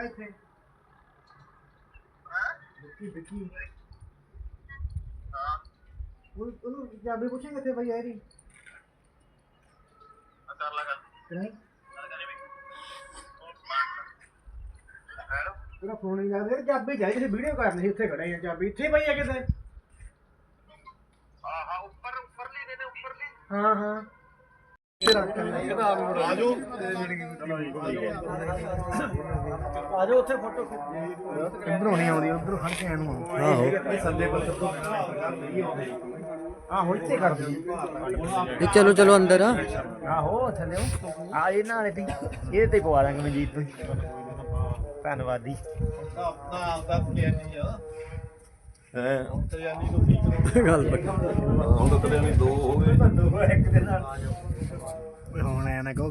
ਹੈਗਾ ਇੱਥੇ ਵਿੱਕੀ ਵਿੱਕੀ ਉਹ ਉਹਨੂੰ ਚਾਬੀ ਪੁੱਛਾਂ ਕਿੱਥੇ ਪਈ ਆ ਇਹਦੀ ਕਰ ਲਾ ਗੱਲ ਨਹੀਂ ਗੱਲ ਕਰੇ ਵੀ ਹੈਲੋ ਤੇਰਾ ਫੋਨ ਨਹੀਂ ਲੱਗਦਾ ਚਾਬੀ ਚਾਹੀਦੀ ਸੀ ਵੀਡੀਓ ਕਰਨੀ ਸੀ ਉੱਥੇ ਖੜੇ ਆ ਚਾਬੀ ਇੱਥੇ ਪਈ ਆ ਕਿਤੇ ਹਾਂ ਹਾਂ ਉੱਪਰ ਉੱਪਰਲੀ ਦੇ ਦੇ ਉੱਪਰਲੀ ਹਾਂ ਹਾਂ ਤੇਰਾ ਕਰਨਾ ਆਜੋ ਉੱਥੇ ਫੋਟੋ ਇਧਰੋਂ ਨਹੀਂ ਆਉਂਦੀ ਉਧਰੋਂ ਖੜ ਕੇ ਆਣ ਨੂੰ ਆਹੋ। ਇਹ ਸੰਦੇ ਪਰ ਤੋਂ ਆਹੋ ਇੱਥੇ ਕਰ ਦੇ ਇਹ ਚਲੋ ਚਲੋ ਅੰਦਰ ਆ। ਆਹੋ ਥੱਲੇ ਆ ਇਹ ਨਾਲੇ ਤੀ ਇਹ ਤੇ ਪਵਾ ਦਾਂਗੇ ਮਨਜੀਤ ਨੂੰ। ਧੰਨਵਾਦੀ ਨਾਮ ਦਾ ਨਹੀਂ ਆ ਹੈ? ਤੇ ਗੱਲ ਪੱਕੀ। ਹੁਣ ਤਾਂ ਤੇਰੇ ਲਈ ਦੋ ਹੋ ਗਏ ਇੱਕ ਦੇ ਨਾਲ ਹੁਣ ਆਇਆ ਨਾ ਕਹੋ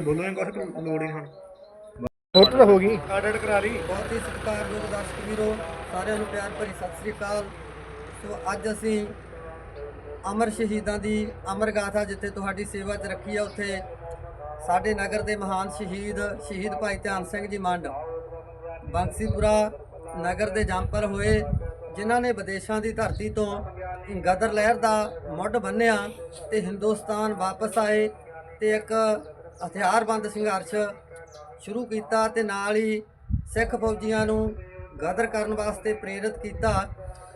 ਬੋਲੋ ਇਹ ਕੁਝ ਲੋੜ ਹੀ ਹੁਣ ਫੋਟੋ ਤਾਂ ਹੋ ਗਈ। ਐਡਿਟ ਕਰਾ ਲਈ। ਬਹੁਤ ਹੀ ਸਤਿਕਾਰਯੋਗ ਦਰਸ਼ਕ ਵੀਰੋ ਸਾਰਿਆਂ ਨੂੰ ਪਿਆਰ ਭਰੀ ਸਤਿ ਸ੍ਰੀ ਅਕਾਲ। ਸੋ ਅੱਜ ਅਸੀਂ ਅਮਰ ਸ਼ਹੀਦਾਂ ਦੀ ਅਮਰ ਗਾਥਾ ਜਿੱਥੇ ਤੁਹਾਡੀ ਸੇਵਾ 'ਚ ਰੱਖੀ ਆ ਉੱਥੇ ਸਾਡੇ ਨਗਰ ਦੇ ਮਹਾਨ ਸ਼ਹੀਦ ਸ਼ਹੀਦ ਭਾਈ ਧਿਆਨ ਸਿੰਘ ਜੀ ਮੰਡ ਬੰਸੀਪੁਰਾ ਨਗਰ ਦੇ ਜੰਪਲ ਹੋਏ ਜਿਨ੍ਹਾਂ ਨੇ ਵਿਦੇਸ਼ਾਂ ਦੀ ਧਰਤੀ ਤੋਂ ਗਦਰ ਲਹਿਰ ਦਾ ਮੁੱਢ ਬੰਨਿਆ ਤੇ ਹਿੰਦੁਸਤਾਨ ਵਾਪਸ ਆਏ ਤੇ ਇੱਕ ਹਥਿਆਰਬੰਦ ਸੰਘਰਸ਼ ਸ਼ੁਰੂ ਕੀਤਾ ਤੇ ਨਾਲ ਹੀ ਸਿੱਖ ਫੌਜੀਆਂ ਨੂੰ ਗਦਰ ਕਰਨ ਵਾਸਤੇ ਪ੍ਰੇਰਿਤ ਕੀਤਾ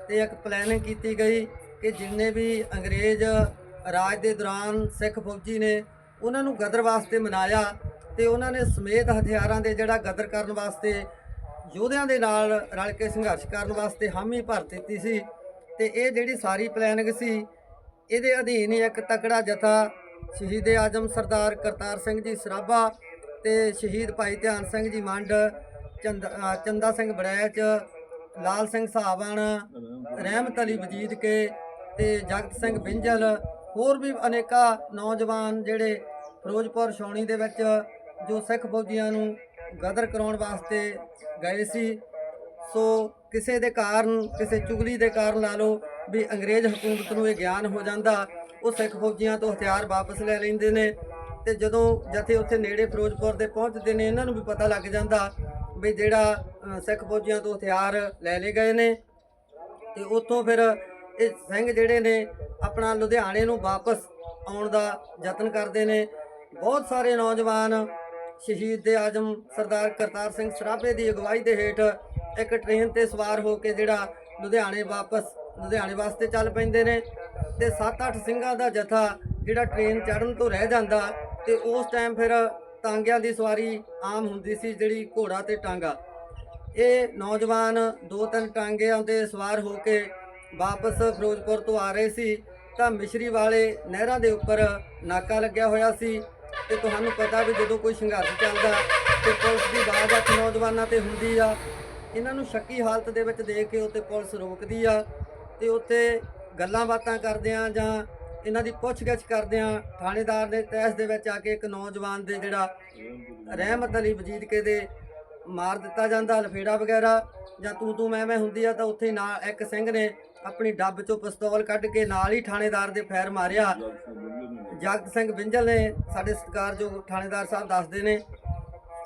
ਤੇ ਇੱਕ ਪਲੈਨਿੰਗ ਕੀਤੀ ਗਈ ਕਿ ਜਿੰਨੇ ਵੀ ਅੰਗਰੇਜ਼ ਰਾਜ ਦੇ ਦੌਰਾਨ ਸਿੱਖ ਫੌਜੀ ਨੇ ਉਹਨਾਂ ਨੂੰ ਗਦਰ ਵਾਸਤੇ ਮਨਾਇਆ ਤੇ ਉਹਨਾਂ ਨੇ ਸਮੇਤ ਹਥਿਆਰਾਂ ਦੇ ਜਿਹੜਾ ਗਦਰ ਕਰਨ ਵਾਸਤੇ ਯੋਧਿਆਂ ਦੇ ਨਾਲ ਰਲ ਕੇ ਸੰਘਰਸ਼ ਕਰਨ ਵਾਸਤੇ ਹਾਮੀ ਭਰ ਦਿੱਤੀ ਸੀ ਤੇ ਇਹ ਜਿਹੜੀ ਸਾਰੀ ਪਲੈਨਿੰਗ ਸੀ, ਇਹਦੇ ਅਧੀਨ ਹੀ ਇੱਕ ਤਕੜਾ ਜਥਾ ਸ਼ਹੀਦ ਆਜਮ ਸਰਦਾਰ ਕਰਤਾਰ ਸਿੰਘ ਜੀ ਸਰਾਭਾ ਤੇ ਸ਼ਹੀਦ ਭਾਈ ਧਿਆਨ ਸਿੰਘ ਜੀ ਮੰਡ, ਚੰਦ- ਚੰਦਾ ਸਿੰਘ ਬੜੈਚ, ਲਾਲ ਸਿੰਘ ਸਾਹਬਾਨ ਰਹਿਮਤ ਅਲੀ ਵਜੀਦ ਕੇ ਤੇ ਜਗਤ ਸਿੰਘ ਬਿੰਜਲ ਹੋਰ ਵੀ ਅਨੇਕਾਂ ਨੌਜਵਾਨ ਜਿਹੜੇ ਫਿਰੋਜ਼ਪੁਰ ਛਾਉਣੀ ਦੇ ਵਿੱਚ ਜੋ ਸਿੱਖ ਫੌਜੀਆਂ ਨੂੰ ਗਦਰ ਕਰਾਉਣ ਵਾਸਤੇ ਗਏ ਸੀ। ਸੋ ਕਿਸੇ ਦੇ ਕਾਰਨ, ਕਿਸੇ ਚੁਗਲੀ ਦੇ ਕਾਰਨ ਲਾ ਲਓ ਵੀ ਅੰਗਰੇਜ਼ ਹਕੂਮਤ ਨੂੰ ਇਹ ਗਿਆਨ ਹੋ ਜਾਂਦਾ। ਉਹ ਸਿੱਖ ਫੌਜੀਆਂ ਤੋਂ ਹਥਿਆਰ ਵਾਪਸ ਲੈ ਲੈਂਦੇ ਨੇ ਤੇ ਜਦੋਂ ਜਥੇ ਉੱਥੇ ਨੇੜੇ ਫਿਰੋਜ਼ਪੁਰ ਦੇ ਪਹੁੰਚਦੇ ਨੇ, ਇਹਨਾਂ ਨੂੰ ਵੀ ਪਤਾ ਲੱਗ ਜਾਂਦਾ ਵੀ ਜਿਹੜਾ ਸਿੱਖ ਫੌਜੀਆਂ ਤੋਂ ਹਥਿਆਰ ਲੈ ਲਏ ਗਏ ਨੇ। ਤੇ ਉੱਥੋਂ ਫਿਰ ਇਹ ਸਿੰਘ ਜਿਹੜੇ ਨੇ, ਆਪਣਾ ਲੁਧਿਆਣੇ ਨੂੰ ਵਾਪਸ ਆਉਣ ਦਾ ਯਤਨ ਕਰਦੇ ਨੇ। ਬਹੁਤ ਸਾਰੇ ਨੌਜਵਾਨ ਸ਼ਹੀਦ ਦੇ ਆਜਮ ਸਰਦਾਰ ਕਰਤਾਰ ਸਿੰਘ ਸਰਾਭੇ ਦੀ ਅਗਵਾਈ ਦੇ ਹੇਠ ਇੱਕ ਟ੍ਰੇਨ ਤੇ ਸਵਾਰ ਹੋ ਕੇ ਜਿਹੜਾ ਲੁਧਿਆਣੇ ਵਾਪਸ, ਲੁਧਿਆਣੇ ਵਾਸਤੇ ਚੱਲ ਪੈਂਦੇ ਨੇ। ਤੇ 7-8 ਸਿੰਘਾਂ ਦਾ ਜਥਾ ਜਿਹੜਾ ਟ੍ਰੇਨ ਚੜਨ ਤੋਂ ਰਹਿ ਜਾਂਦਾ ਤੇ ਉਸ ਟਾਈਮ ਫਿਰ ਟਾਂਗਿਆਂ ਦੀ ਸਵਾਰੀ ਆਮ ਹੁੰਦੀ ਸੀ ਜਿਹੜੀ ਘੋੜਾ ਤੇ ਟਾਂਗਾ। ਇਹ ਨੌਜਵਾਨ ਦੋ ਤਿੰਨ ਟਾਂਗਿਆਂ ਤੇ ਸਵਾਰ ਹੋ ਕੇ ਵਾਪਸ ਫਿਰੋਜ਼ਪੁਰ ਤੋਂ ਆ ਰਹੇ ਸੀ ਤਾਂ ਮਿਸ਼ਰੀ ਵਾਲੇ ਨਹਿਰਾਂ ਦੇ ਉੱਪਰ ਨਾਕਾ ਲੱਗਿਆ ਹੋਇਆ ਸੀ ਤੇ ਤੁਹਾਨੂੰ ਪਤਾ ਵੀ ਜਦੋਂ ਕੋਈ ਸੰਘਰਸ਼ ਚੱਲਦਾ ਤੇ ਪੁਲਿਸ ਦੀ ਬਾਜ਼ ਅੱਖ ਨੌਜਵਾਨਾਂ ਤੇ ਹੁੰਦੀ ਆ, ਇਹਨਾਂ ਨੂੰ ਸ਼ੱਕੀ ਹਾਲਤ ਦੇ ਵਿੱਚ ਦੇਖ ਕੇ ਉੱਤੇ ਪੁਲਿਸ ਰੋਕਦੀ ਆ ਤੇ ਉੱਥੇ ਗੱਲਾਂ ਬਾਤਾਂ ਕਰਦਿਆਂ ਜਾਂ ਇਹਨਾਂ ਦੀ ਪੁੱਛਗਿੱਛ ਕਰਦਿਆਂ ਥਾਣੇਦਾਰ ਦੇ ਤਹਿਸ ਦੇ ਵਿੱਚ ਆ ਕੇ ਇੱਕ ਨੌਜਵਾਨ ਦੇ ਜਿਹੜਾ ਰਹਿਮਤ ਅਲੀ ਵਜੀਦਕੇ ਦੇ ਮਾਰ ਦਿੱਤਾ ਜਾਂਦਾ ਲਫੇੜਾ ਵਗੈਰਾ ਜਾਂ ਤੂੰ ਤੂੰ ਮੈਂ ਮੈਂ ਹੁੰਦੀ ਆ ਤਾਂ ਉੱਥੇ ਨਾਲ ਇੱਕ ਸਿੰਘ ਨੇ ਆਪਣੀ ਡੱਬ ਚੋਂ ਪਿਸਤੌਲ ਕੱਢ ਕੇ ਨਾਲ ਹੀ ਥਾਣੇਦਾਰ ਦੇ ਫੈਰ ਮਾਰਿਆ। ਜਗਤ ਸਿੰਘ ਵਿੰਜਲ ਨੇ ਸਾਡੇ ਸਤਿਕਾਰਯੋਗ ਥਾਣੇਦਾਰ ਸਾਹਿਬ ਦੱਸਦੇ ਨੇ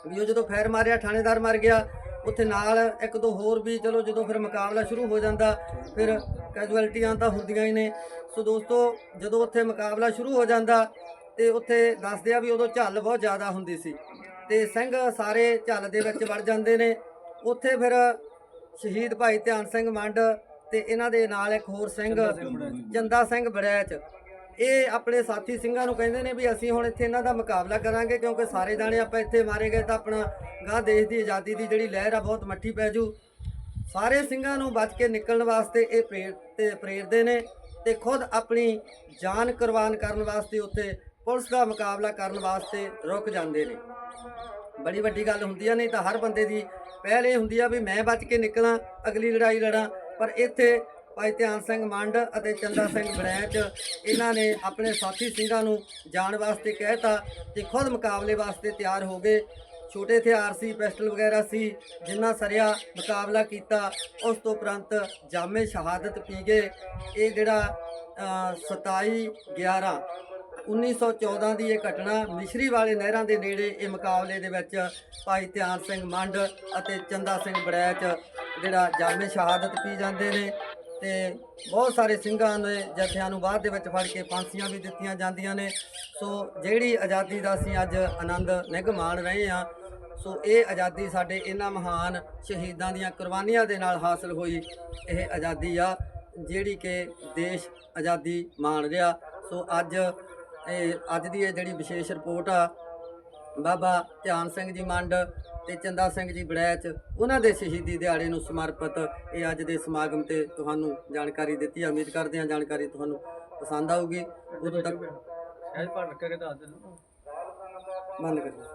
ਵੀ ਉਹ ਜਦੋਂ ਫੈਰ ਮਾਰਿਆ, ਥਾਣੇਦਾਰ ਮਰ ਗਿਆ, ਉੱਥੇ ਨਾਲ ਇੱਕ ਦੋ ਹੋਰ ਵੀ ਚਲੋ ਜਦੋਂ ਫਿਰ ਮੁਕਾਬਲਾ ਸ਼ੁਰੂ ਹੋ ਜਾਂਦਾ, ਫਿਰ ਕੈਜੁਅਲਟੀਆਂ ਤਾਂ ਹੁੰਦੀਆਂ ਹੀ ਨੇ। ਸੋ ਦੋਸਤੋ ਜਦੋਂ ਉੱਥੇ ਮੁਕਾਬਲਾ ਸ਼ੁਰੂ ਹੋ ਜਾਂਦਾ ਤੇ ਉੱਥੇ ਦੱਸਦੇ ਆ ਵੀ ਉਦੋਂ ਝੱਲ ਬਹੁਤ ਜ਼ਿਆਦਾ ਹੁੰਦੀ ਸੀ। ਤੇ ਸਿੰਘ ਸਾਰੇ ਝੱਲ ਦੇ ਵਿੱਚ ਵੜ ਜਾਂਦੇ ਨੇ। ਉੱਥੇ ਫਿਰ ਸ਼ਹੀਦ ਭਾਈ ਧਿਆਨ ਸਿੰਘ ਮੰਡ ਤੇ ਇਹਨਾਂ ਦੇ ਨਾਲ ਇੱਕ ਹੋਰ ਸਿੰਘ ਚੰਦਾ ਸਿੰਘ ਬੜੈਚ ਇਹ ਆਪਣੇ ਸਾਥੀ ਸਿੰਘਾਂ ਨੂੰ ਕਹਿੰਦੇ ਨੇ ਵੀ ਅਸੀਂ ਹੁਣ ਇੱਥੇ ਇਹਨਾਂ ਦਾ ਮੁਕਾਬਲਾ ਕਰਾਂਗੇ ਕਿਉਂਕਿ ਸਾਰੇ ਦਾਣੇ ਆਪਾਂ ਇੱਥੇ ਮਾਰੇ ਗਏ ਤਾਂ ਆਪਣਾ ਗਾਂ ਦੇਸ਼ ਦੀ ਆਜ਼ਾਦੀ ਦੀ ਜਿਹੜੀ ਲਹਿਰ ਆ ਬਹੁਤ ਮੱਠੀ ਪੈ ਜੂ। ਸਾਰੇ ਸਿੰਘਾਂ ਨੂੰ ਬਚ ਕੇ ਨਿਕਲਣ ਵਾਸਤੇ ਇਹ ਪ੍ਰੇਰ ਤੇ ਪ੍ਰੇਰਦੇ ਨੇ ਤੇ ਖੁਦ ਆਪਣੀ ਜਾਨ ਕੁਰਬਾਨ ਕਰਨ ਵਾਸਤੇ ਉੱਥੇ ਪੁਲਿਸ ਦਾ ਮੁਕਾਬਲਾ ਕਰਨ ਵਾਸਤੇ ਰੁਕ ਜਾਂਦੇ ਨੇ। ਬੜੀ ਵੱਡੀ ਗੱਲ ਹੁੰਦੀ ਆ, ਨਹੀਂ ਤਾਂ ਹਰ ਬੰਦੇ ਦੀ ਪਹਿਲ ਇਹ ਹੁੰਦੀ ਆ ਵੀ ਮੈਂ ਬਚ ਕੇ ਨਿਕਲਾਂ, ਅਗਲੀ ਲੜਾਈ ਲੜਾਂ। ਪਰ ਇੱਥੇ ਭਾਈ ਧਿਆਨ ਸਿੰਘ ਮੰਡ ਅਤੇ ਚੰਦਾ ਸਿੰਘ ਬੜੈਚ, ਇਹਨਾਂ ਨੇ ਆਪਣੇ ਸਾਥੀ ਸਿੰਘਾਂ ਨੂੰ ਜਾਣ ਵਾਸਤੇ ਕਹਿਤਾ ਤੇ ਖੁਦ ਮੁਕਾਬਲੇ ਵਾਸਤੇ ਤਿਆਰ ਹੋ ਗਏ। ਛੋਟੇ ਹਥਿਆਰ ਸੀ ਪਿਸਟਲ ਵਗੈਰਾ ਸੀ ਜਿੰਨਾ ਸਰਿਆ ਮੁਕਾਬਲਾ ਕੀਤਾ ਉਸ ਤੋਂ ਉਪਰੰਤ ਜਾਮੇ ਸ਼ਹਾਦਤ ਪੀ ਗਏ। ਇਹ ਜਿਹੜਾ ਅ, 27 11 1914 ਦੀ ਇਹ ਘਟਨਾ ਮਿਸ਼ਰੀ ਵਾਲੇ ਨਹਿਰਾਂ ਦੇ ਨੇੜੇ ਇਹ ਮੁਕਾਬਲੇ ਦੇ ਵਿੱਚ ਭਾਈ ਧਿਆਨ ਸਿੰਘ ਮੰਡ ਅਤੇ ਚੰਦਾ ਸਿੰਘ ਬੜੈਚ ਜਿਹੜਾ ਜਾਮੇ ਸ਼ਹਾਦਤ ਪੀ ਜਾਂਦੇ ਨੇ ਤੇ ਬਹੁਤ ਸਾਰੇ ਸਿੰਘਾਂ ਨੇ ਜਥਿਆਂ ਨੂੰ ਬਾਅਦ ਦੇ ਵਿੱਚ ਫੜ ਕੇ ਫਾਂਸੀਆਂ ਵੀ ਦਿੱਤੀਆਂ ਜਾਂਦੀਆਂ ਨੇ। ਸੋ ਜਿਹੜੀ ਆਜ਼ਾਦੀ ਦਾ ਅਸੀਂ ਅੱਜ ਆਨੰਦ ਨਿੱਘ ਮਾਣ ਰਹੇ ਹਾਂ ਸੋ ਇਹ ਆਜ਼ਾਦੀ ਸਾਡੇ ਇਹਨਾਂ ਮਹਾਨ ਸ਼ਹੀਦਾਂ ਦੀਆਂ ਕੁਰਬਾਨੀਆਂ ਦੇ ਨਾਲ ਹਾਸਲ ਹੋਈ। ਇਹ ਆਜ਼ਾਦੀ ਆ ਜਿਹੜੀ ਕਿ ਦੇਸ਼ ਆਜ਼ਾਦੀ ਮਾਣ ਰਿਹਾ। ਸੋ ਅੱਜ ਇਹ ਅੱਜ ਦੀ ਇਹ ਜਿਹੜੀ ਵਿਸ਼ੇਸ਼ ਰਿਪੋਰਟ ਆ ਬਾਬਾ ਧਿਆਨ ਸਿੰਘ ਜੀ ਮੰਡ ਤੇ ਚੰਦਾ ਸਿੰਘ ਜੀ ਬੜੈਚ ਉਹਨਾਂ ਦੇ ਸ਼ਹੀਦੀ ਦਿਹਾੜੇ ਨੂੰ ਸਮਰਪਿਤ ਇਹ ਅੱਜ ਦੇ ਸਮਾਗਮ ਤੇ ਤੁਹਾਨੂੰ ਜਾਣਕਾਰੀ ਦਿੱਤੀ ਉਮੀਦ ਕਰਦੇ ਹਾਂ ਜਾਣਕਾਰੀ ਤੁਹਾਨੂੰ ਪਸੰਦ ਆਊਗੀ। ਉਦੋਂ ਤੱਕ ਐ ਭੰਡ ਕੇ ਦੱਸ ਦੇ ਬੰਦ ਕਰੋ